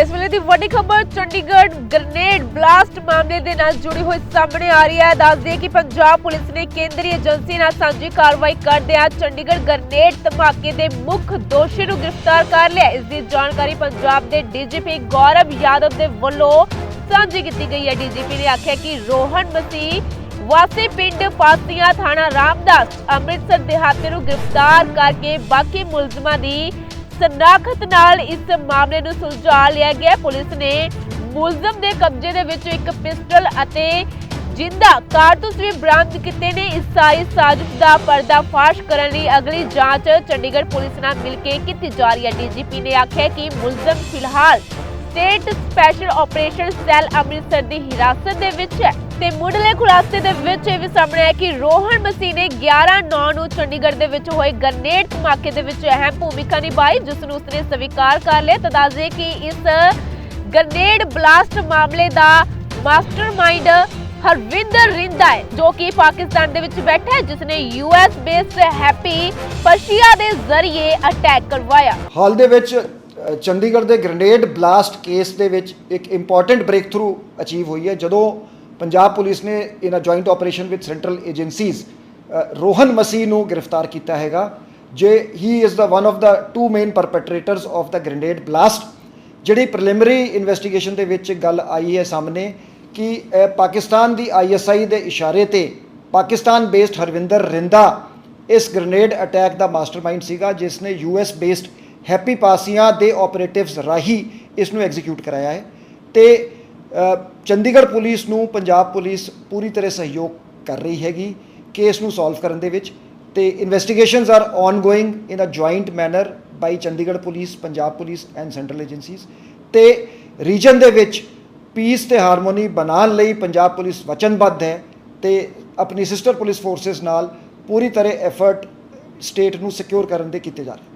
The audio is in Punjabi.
ਇਸ ਵੇਲੇ ਦੀ ਵੱਡੀ ਖਬਰ, ਚੰਡੀਗੜ੍ਹ ਗ੍ਰਨੇਡ ਬਲਾਸਟ ਮਾਮਲੇ ਦੇ ਨਾਲ ਜੁੜੀ ਹੋਈ ਸਾਹਮਣੇ ਆ ਰਹੀ ਹੈ। ਦੱਸਦੇ ਕਿ ਪੰਜਾਬ ਪੁਲਿਸ ਨੇ ਕੇਂਦਰੀ ਏਜੰਸੀ ਨਾਲ ਸਾਂਝੀ ਕਾਰਵਾਈ ਕਰਦਿਆਂ ਚੰਡੀਗੜ੍ਹ ਗ੍ਰਨੇਡ ਧਮਾਕੇ ਦੇ ਮੁੱਖ ਦੋਸ਼ੀ ਨੂੰ ਗ੍ਰਿਫਤਾਰ ਕਰ ਲਿਆ। ਇਸ ਦੀ ਜਾਣਕਾਰੀ ਪੰਜਾਬ ਦੇ ਡੀਜੀਪੀ ਗੌਰਵ ਯਾਦਵ ਦੇ ਵੱਲੋਂ ਸਾਂਝੀ ਕੀਤੀ ਗਈ ਹੈ। ਡੀਜੀਪੀ ਨੇ ਆਖਿਆ ਕਿ ਰੋਹਨ ਮਸੀਹ ਵਾਸੀ ਪਿੰਡ ਪਾਸੀਆਂ ਥਾਣਾ ਰਾਮਦਾਸ ਅੰਮ੍ਰਿਤਸਰ ਦਿਹਾਤੀ ਨੂੰ ਗ੍ਰਿਫਤਾਰ ਕਰਕੇ ਬਾਕੀ ਮੁਲਜ਼ਮਾਂ ਦੀ ਸਨਾਖਤ ਨਾਲ ਇਸ ਮਾਮਲੇ ਨੂੰ ਸੁਲਝਾ ਲਿਆ ਗਿਆ। ਪੁਲਿਸ ਨੇ ਮੁਲਜ਼ਮ ਦੇ ਕਬਜ਼ੇ ਦੇ ਵਿੱਚ ਇੱਕ ਪਿਸਟਲ ਅਤੇ ਜਿੰਦਾ ਕਾਰਤੂਸ ਵੀ ਬਰਾਮਦ ਕੀਤੇ ਨੇ। ਇਸ ਸਾਰੀ ਸਾਜ਼ਿਸ਼ ਦਾ ਪਰਦਾਫਾਸ਼ ਕਰਨ ਲਈ ਅਗਲੀ ਜਾਂਚ ਚੰਡੀਗੜ੍ਹ ਪੁਲਿਸ ਨਾਲ ਮਿਲ ਕੇ ਕੀਤੀ ਜਾ ਰਹੀ ਹੈ। ਡੀਜੀਪੀ ਨੇ ਆਖਿਆ ਕਿ ਮੁਲਜ਼ਮ ਫਿਲਹਾਲ state special operation cell Amritsar ਦੀ ਹਿਰਾਸਤ ਦੇ ਵਿੱਚ ਹੈ ਤੇ ਮੁੱਢਲੇ ਖੁਲਾਸੇ ਦੇ ਵਿੱਚ ਇਹ ਵੀ ਸਾਹਮਣੇ ਆਇਆ ਕਿ ਰੋਹਨ ਮਸੀਹ 11/9 ਨੂੰ ਚੰਡੀਗੜ੍ਹ ਦੇ ਵਿੱਚ ਹੋਏ ਗ੍ਰਨੇਡ ਧਮਾਕੇ ਦੇ ਵਿੱਚ ਅਹਿਮ ਭੂਮਿਕਾ ਨਿਭਾਈ, ਜਿਸ ਨੂੰ ਉਸਨੇ ਸਵੀਕਾਰ ਕਰ ਲਿਆ। ਤਾਂ ਕਿ ਇਸ ਗ੍ਰਨੇਡ ਬਲਾਸਟ ਮਾਮਲੇ ਦਾ ਮਾਸਟਰਮਾਈਂਡ ਹਰਵਿੰਦਰ ਰਿੰਦਾ ਹੈ, ਜੋ ਕਿ ਪਾਕਿਸਤਾਨ ਦੇ ਵਿੱਚ ਬੈਠਾ ਹੈ ਜਿਸ ਨੇ ਯੂਐਸ ਬੇਸਡ ਹੈਪੀ ਪਰਸ਼ੀਆ ਦੇ ਜ਼ਰੀਏ ਅਟੈਕ ਕਰਵਾਇਆ। ਹਾਲ ਦੇ ਵਿੱਚ ਚੰਡੀਗੜ੍ਹ ਦੇ ਗ੍ਰੇਨੇਡ ਬਲਾਸਟ ਕੇਸ ਦੇ ਵਿੱਚ ਇੱਕ ਇੰਪੋਰਟੈਂਟ ਬ੍ਰੇਕ ਥਰੂ ਅਚੀਵ ਹੋਈ ਹੈ, ਜਦੋਂ ਪੰਜਾਬ ਪੁਲਿਸ ਨੇ in a joint operation with central agencies Rohan Masih ਨੂੰ ਗ੍ਰਿਫਤਾਰ ਕੀਤਾ ਹੈਗਾ, ਜੇ he is the one of the two main perpetrators of the grenade blast ਜਿਹੜੀ ਪ੍ਰੀਲਿਮਿਨਰੀ ਇਨਵੈਸਟੀਗੇਸ਼ਨ ਦੇ ਵਿੱਚ ਗੱਲ ਆਈ ਹੈ ਸਾਹਮਣੇ ਕਿ ਪਾਕਿਸਤਾਨ ਦੀ ਆਈਐਸਆਈ ਦੇ ਇਸ਼ਾਰੇ ਤੇ ਪਾਕਿਸਤਾਨ ਬੇਸਡ ਹਰਵਿੰਦਰ ਰਿੰਦਾ, ਇਸ ਗ੍ਰੇਨੇਡ ਅਟੈਕ ਦਾ ਮਾਸਟਰਮਾਈਂਡ ਸੀਗਾ, ਜਿਸ ਨੇ ਯੂਐਸ ਬੇਸਡ ਹੈਪੀ ਪਾਸੀਆਂ ਦੇ ਆਪਰੇਟਿਵਸ ਰਾਹੀਂ ਇਸ ਨੂੰ ਐਗਜ਼ੀਕਿਊਟ ਕਰਾਇਆ ਹੈ ਤੇ ਚੰਡੀਗੜ੍ਹ ਪੁਲਿਸ ਨੂੰ ਪੰਜਾਬ ਪੁਲਿਸ ਪੂਰੀ ਤਰ੍ਹਾਂ ਸਹਿਯੋਗ ਕਰ ਰਹੀ ਹੈਗੀ ਕੇਸ ਨੂੰ ਸੋਲਵ ਕਰਨ ਦੇ ਵਿੱਚ ਤੇ investigations are ongoing in a joint manner by Chandigarh police, Punjab police and central agencies ਤੇ ਰੀਜਨ ਦੇ ਵਿੱਚ ਪੀਸ ਤੇ ਹਾਰਮੋਨੀ ਬਣਾਉਣ ਲਈ ਪੰਜਾਬ ਪੁਲਿਸ ਵਚਨਬੱਧ ਹੈ ਤੇ ਆਪਣੀ ਸਿਸਟਰ ਪੁਲਿਸ ਫੋਰਸਸ ਨਾਲ ਪੂਰੀ ਤਰ੍ਹਾਂ ਐਫਰਟ ਸਟੇਟ ਨੂੰ ਸਿਕਿਉਰ ਕਰਨ ਦੇ ਕੀਤੇ ਜਾ ਰਹੇ